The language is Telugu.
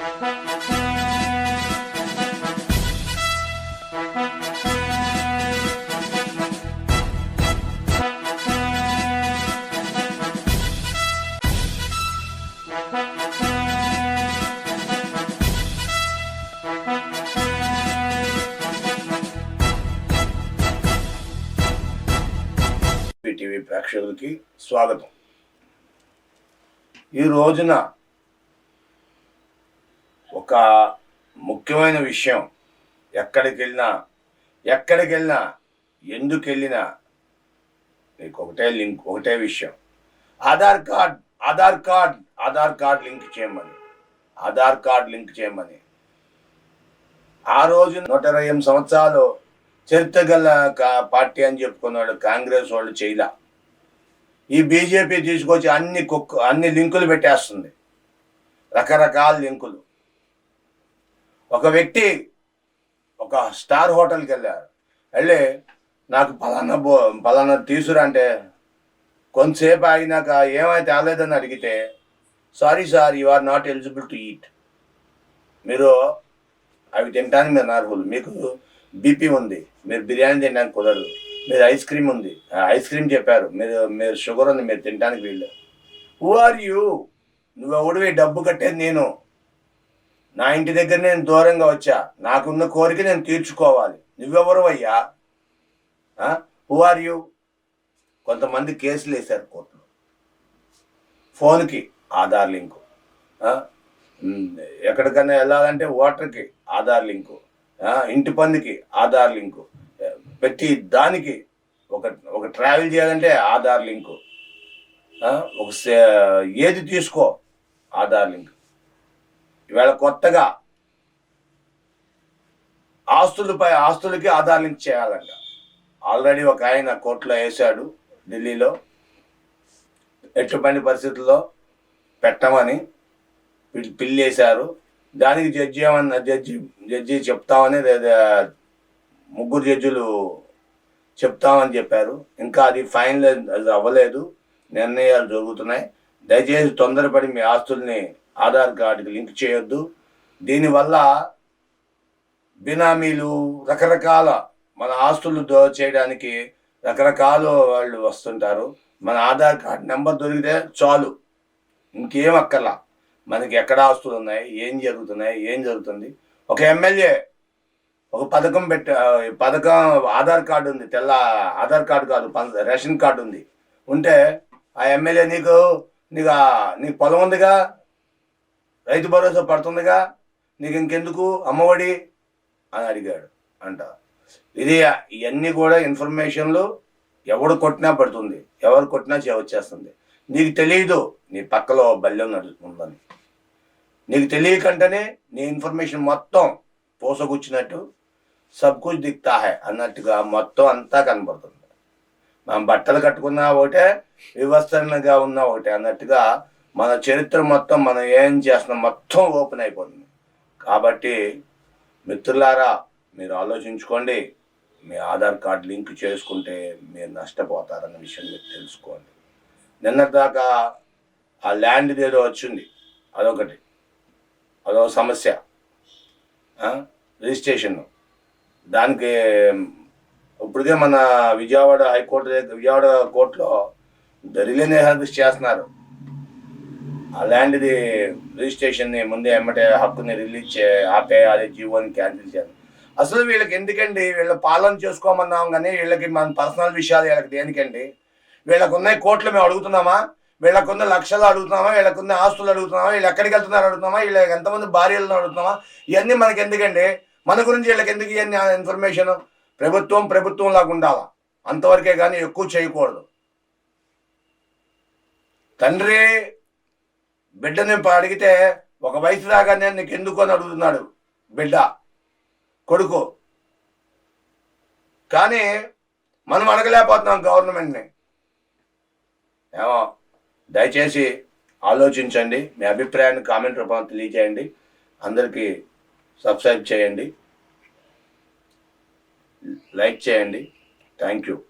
టీవీ ప్రేక్షకులకి స్వాగతం. ఈ రోజున ఒక ముఖ్యమైన విషయం. ఎక్కడికి వెళ్ళినా ఎక్కడికి వెళ్ళినా ఎందుకు వెళ్ళినా నీకు ఒకటే లింక్ ఒకటే విషయం. Aadhaar card Aadhaar card Aadhaar card link చేయమని. ఆధార్ కార్డ్ లింక్ చేయమని. ఆ రోజు నూట ఇరవై ఎనిమిది సంవత్సరాలు చరిత్ర గల కా- పార్టీ అని చెప్పుకున్నాడు కాంగ్రెస్ వాళ్ళు చేయలా. ఈ బీజేపీ తీసుకొచ్చి అన్ని కుక్క అన్ని లింకులు పెట్టేస్తుంది. రకరకాల లింకులు. ఒక వ్యక్తి ఒక స్టార్ హోటల్కి వెళ్ళారు. వెళ్ళి నాకు పలానా బో పలానా తీసురా అంటే కొంతసేపు ఆగినాక ఏమైతే ఆలేదని అడిగితే sorry sir you are not eligible to eat. మీరు అవి తినడానికి మీరు అర్హులు మీకు బీపీ ఉంది. మీరు బిర్యానీ తినడానికి కుదరదు. మీరు ఐస్ క్రీమ్ ఉంది. ఆ ఐస్ క్రీమ్ చెప్పారు. మీరు మీరు షుగర్ ఉంది. మీరు తినడానికి వీళ్ళు హూ ఆర్ యూ నువ్వు ఎవడివి డబ్బు కట్టేది నేను. నా ఇంటి దగ్గర నేను దూరంగా వచ్చా. నాకున్న కోరిక నేను తీర్చుకోవాలి. నువ్వెవరు అయ్యా? హూ ఆర్ యూ కొంతమంది కేసులు వేశారు కోర్టులో. ఫోన్కి ఆధార్ లింకు. ఎక్కడికైనా వెళ్ళాలంటే ఓటర్కి ఆధార్ లింకు. ఇంటి పన్నుకి ఆధార్ లింకు. ప్రతి దానికి ఒక ఒక ట్రావెల్ చేయాలంటే ఆధార్ లింకు. ఒక సే- ఏది తీసుకో ఆధార్ లింక్. ఇవాళ కొత్తగా ఆస్తులపై ఆస్తులకి ఆధార్ లింక్ చేయాలంట. ఆల్రెడీ ఒక ఆయన కోర్టులో వేశాడు ఢిల్లీలో. ఎటువంటి పరిస్థితుల్లో పెట్టమని పిల్లి వేశారు దానికి జడ్జి ఏమన్నా జడ్జి జడ్జి చెప్తామని లేదా- ముగ్గురు జడ్జిలు చెప్తామని చెప్పారు. ఇంకా అది ఫైనల్ అది అవ్వలేదు. నిర్ణయాలు జరుగుతున్నాయి. దయచేసి తొందరపడి మీ ఆస్తుల్ని ఆధార్ కార్డుకి లింక్ చేయొద్దు. దీనివల్ల బినామీలు రకరకాల మన ఆస్తులు చేయడానికి రకరకాల వాళ్ళు వస్తుంటారు. మన ఆధార్ కార్డ్ నెంబర్ దొరికితే చాలు. ఇంకేం అక్కర్లా. మనకి ఎక్కడ ఆస్తులు ఉన్నాయి? ఏం జరుగుతున్నాయి? ఏం జరుగుతుంది? ఒక ఎమ్మెల్యే ఒక పథకం పెట్ట పథకం ఆధార్ కార్డు ఉంది. తెల్ల ఆధార్ కార్డు కాదు రేషన్ కార్డు ఉంది. ఉంటే ఆ ఎమ్మెల్యే నీకు నీకు నీకు పొలం ఉందిగా? రైతు భరోసా పడుతుందిగా నీకు ఇంకెందుకు? అమ్మఒడి అని అడిగాడు అంట. ఇది ఇవన్నీ కూడా ఇన్ఫర్మేషన్లు ఎవడు కొట్టినా పడుతుంది. ఎవరు కొట్టినా చే- వచ్చేస్తుంది. నీకు తెలియదు నీ పక్కలో బల్యం నడుస్తుందని నీకు తెలియకంటేనే నీ ఇన్ఫర్మేషన్ మొత్తం పోసగుచ్చినట్టు సబ్ కుచ్ దిక్తా హై అన్నట్టుగా మొత్తం అంతా కనబడుతుంది. మనం బట్టలు కట్టుకున్నా ఒకటే వివస్థగా ఉన్నా ఒకటే అన్నట్టుగా మన చరిత్ర మొత్తం మనం ఏం చేస్తున్నాం మొత్తం ఓపెన్ అయిపోతుంది. కాబట్టి మిత్రులారా మీరు ఆలోచించుకోండి. మీ ఆధార్ కార్డు లింక్ చేసుకుంటే మీరు నష్టపోతారన్న విషయం మీరు తెలుసుకోండి. నిన్నటిదాకా ఆ ల్యాండ్ ఏదో వచ్చింది. అదొకటి. అదొక సమస్య. రిజిస్ట్రేషన్ దానికి ఇప్పటికే మన విజయవాడ హైకోర్టు విజయవాడ కోర్టులో రిలే హర్బిస్ చేస్తున్నారు. ఆ ల్యాండ్ది రిజిస్ట్రేషన్ని ముందే ఎమ్మటే హక్కుని రిలీజ్ చే ఆపే అదే జీవోని క్యాన్సిల్ చేయాలి. అసలు వీళ్ళకి ఎందుకండి? వీళ్ళ పాలన చేసుకోమన్నాం కానీ వీళ్ళకి మన పర్సనల్ విషయాలు వీళ్ళకి దేనికండి? వీళ్ళకు ఉన్నాయి కోట్లు మేము అడుగుతున్నామా? వీళ్ళకున్న లక్షలు అడుగుతున్నామా? వీళ్ళకున్న ఆస్తులు అడుగుతున్నామా? వీళ్ళు ఎక్కడికి వెళ్తున్నారు అడుగుతున్నామా? వీళ్ళ ఎంతమంది భార్యలను అడుగుతున్నామా? ఇవన్నీ మనకి ఎందుకండి? మన గురించి వీళ్ళకి ఎందుకు ఇవన్నీ ఇన్ఫర్మేషన్? ప్రభుత్వం ప్రభుత్వం లాగా ఉండాలా? అంతవరకే కానీ ఎక్కువ చేయకూడదు. తండ్రి బిడ్డని అడిగితే ఒక వయసు రాగానే నీకు ఎందుకు అని అడుగుతున్నాడు బిడ్డ కొడుకు. కానీ మనం అడగలేకపోతున్నాం గవర్నమెంట్ని. ఏమో దయచేసి ఆలోచించండి మీ అభిప్రాయాన్ని కామెంట్ రూపంలో తెలియజేయండి అందరికీ సబ్స్క్రైబ్ చేయండి లైక్ చేయండి. Thank you.